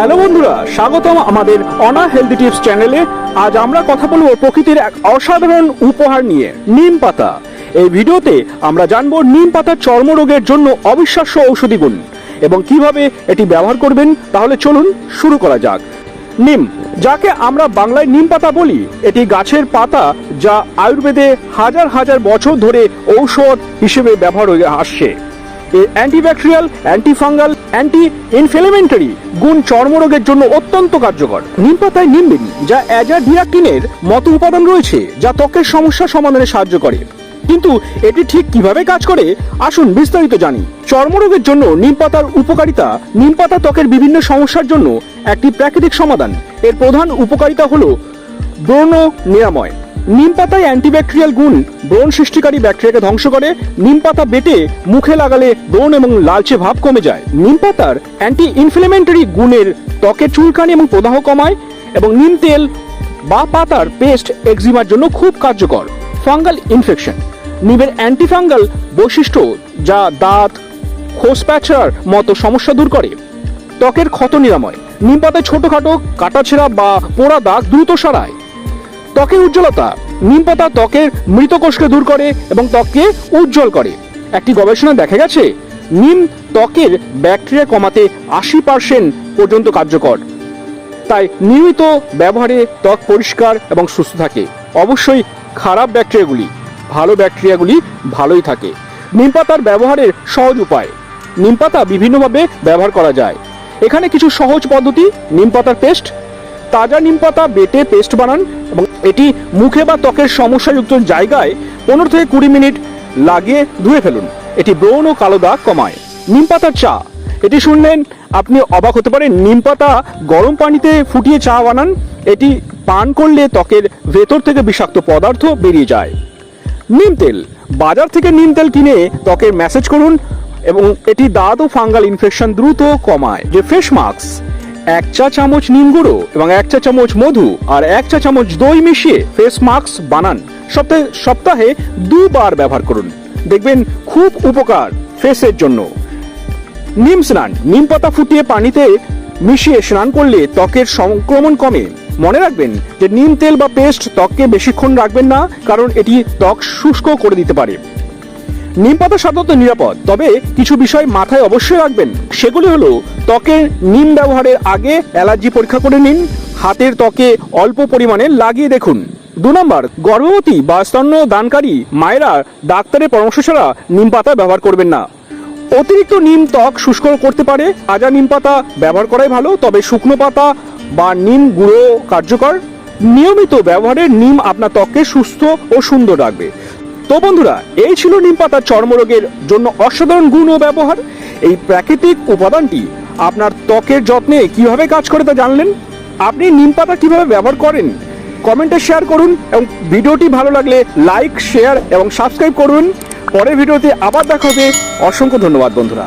Hello বন্ধুরা, স্বাগতম আমাদের অনা হেলদি টিপস চ্যানেলে আজ আমরা কথা বলব প্রকৃতির এক অসাধারণ উপহার নিয়ে, নিম পাতা। এই ভিডিওতে আমরা জানব নিম পাতার চর্মরোগের জন্য অবিশ্বাস্য ঔষধি গুণ এবং কীভাবে এটি ব্যবহার করবেন, তাহলে চলুন শুরু করা যাক। নিম, যাকে আমরা বাংলায় নিম পাতা বলি, এটি গাছের পাতা যা আয়ুর্বেদে হাজার হাজার বছর ধরে ঔষধ হিসেবে ব্যবহার হয়ে আসছে। এর অ্যান্টিব্যাকটেরিয়াল অ্যান্টিফাঙ্গাল অ্যান্টি ইনফ্লেমেন্টারি গুণ চর্মরোগের জন্য অত্যন্ত কার্যকর। নিম পাতায় নিমবিন যা অ্যাজাডিরাকিনের মতো উপাদান রয়েছে, যা ত্বকের সমস্যা সমাধানে সাহায্য করে। কিন্তু এটি ঠিক কীভাবে কাজ করে, আসুন বিস্তারিত জানি। চর্মরোগের জন্য নিম পাতার উপকারিতা, নিম পাতা ত্বকের বিভিন্ন সমস্যার জন্য একটি প্রাকৃতিক সমাধান। এর প্রধান উপকারিতা হল ব্রণ নিরাময়। নিম পাতায় অ্যান্টিব্যাকটেরিয়াল গুণ, ব্রণ সৃষ্টিকারী ব্যাকটেরিয়াকে ধ্বংস করে, নিম পাতা বেটে মুখে লাগালে ব্রণ এবং লালচে ভাব কমে যায়। নিম পাতার অ্যান্টি ইনফ্লেমেন্টারি গুণের ত্বকে চুলকানি এবং প্রদাহ কমায় এবং নিম তেল বা পাতার পেস্ট এক্সিমার জন্য খুব কার্যকর। ফাঙ্গাল ইনফেকশন নিমের অ্যান্টিফাঙ্গাল বৈশিষ্ট্য যা দাঁত খোসপ্যাচার মতো সমস্যা দূর করে। ত্বকের ক্ষত নিরাময়। নিম পাতায় ছোটখাটো কাটাছেঁড়া বা পোড়া দাগ দ্রুত সারায়। ত্বকের উজ্জ্বলতা। নিম পাতা ত্বকের মৃত কোষকে দূর করে এবং ত্বককে উজ্জ্বল করে। একটি গবেষণা দেখা গেছে, নিম ত্বকের ব্যাকটেরিয়া কমাতে আশি পার্সেন্ট পর্যন্ত কার্যকর। তাই নিয়মিত ব্যবহারে ত্বক পরিষ্কার এবং সুস্থ থাকে। অবশ্যই খারাপ ব্যাকটেরিয়াগুলি, ভালো ব্যাকটেরিয়াগুলি ভালোই থাকে। নিম পাতার ব্যবহারের সহজ উপায়, নিম পাতা বিভিন্নভাবে ব্যবহার করা যায়। এখানে কিছু সহজ পদ্ধতি, নিম পাতার পেস্ট তাজা নিম পাতা বেটে পেস্ট বানান এবং এটি মুখে বা ত্বকের সমস্যাযুক্ত জায়গায় পনেরো থেকে কুড়ি মিনিট লাগিয়ে ধুয়ে ফেলুন। এটি ব্রণ ও কালো দাগ কমায়। নিম পাতার চা। এটি শুনলেন আপনি অবাক হতে পারেন, নিম পাতা গরম পানিতে ফুটিয়ে চা বানান, এটি পান করলে ত্বকের ভেতর থেকে বিষাক্ত পদার্থ বেরিয়ে যায়। নিম তেল। বাজার থেকে নিম তেল কিনে ত্বকের ম্যাসেজ করুন এবং এটি দাঁত ও ফাঙ্গাল ইনফেকশন দ্রুত কমায়। যে ফেস মাস্ক। এক চা চামচ নিম গুঁড়ো এবং এক চা চামচ মধু আর এক চা চামচ দই মিশিয়ে ফেস মাস্ক বানান। সপ্তাহে সপ্তাহে দুবার ব্যবহার করুন। দেখবেন খুব উপকার ফেসের জন্য। নিম স্নান, নিম পাতা ফুটিয়ে পানিতে মিশিয়ে স্নান করলে ত্বকের সংক্রমণ কমে। মনে রাখবেন যে নিম তেল বা পেস্ট ত্বককে বেশিক্ষণ রাখবেন না, কারণ এটি ত্বক শুষ্ক করে দিতে পারে। নিম পাতা সাধারণত নিরাপদ, তবে কিছু বিষয় মাথায় অবশ্যই রাখবেন। সেগুলি হলো, ত্বকের নিম ব্যবহারের আগে অ্যালার্জি পরীক্ষা করে নিন, হাতের ত্বকে অল্প পরিমাণে লাগিয়ে দেখুন। দু নম্বর, গর্ভবতী বা স্তন্য দানকারী মায়েরা ডাক্তারের পরামর্শ ছাড়া নিম পাতা ব্যবহার করবেন না। অতিরিক্ত নিম ত্বক শুষ্ক করতে পারে, তাজা নিম পাতা ব্যবহার করাই ভালো, তবে শুকনো পাতা বা নিম গুঁড়ো কার্যকর। নিয়মিত ব্যবহারে নিম আপনার ত্বককে সুস্থ ও সুন্দর রাখবে। তো বন্ধুরা, এই ছিল নিম পাতা চর্মরোগের জন্য অসাধারণ গুণ ও ব্যবহার। এই প্রাকৃতিক উপাদানটি আপনার ত্বকের যত্নে কীভাবে কাজ করে তা জানলেন? আপনি নিম পাতা কীভাবে ব্যবহার করেন? কমেন্টে শেয়ার করুন এবং ভিডিওটি ভালো লাগলে লাইক, শেয়ার এবং সাবস্ক্রাইব করুন। পরের ভিডিওতে আবার দেখা হবে। অসংখ্য ধন্যবাদ বন্ধুরা।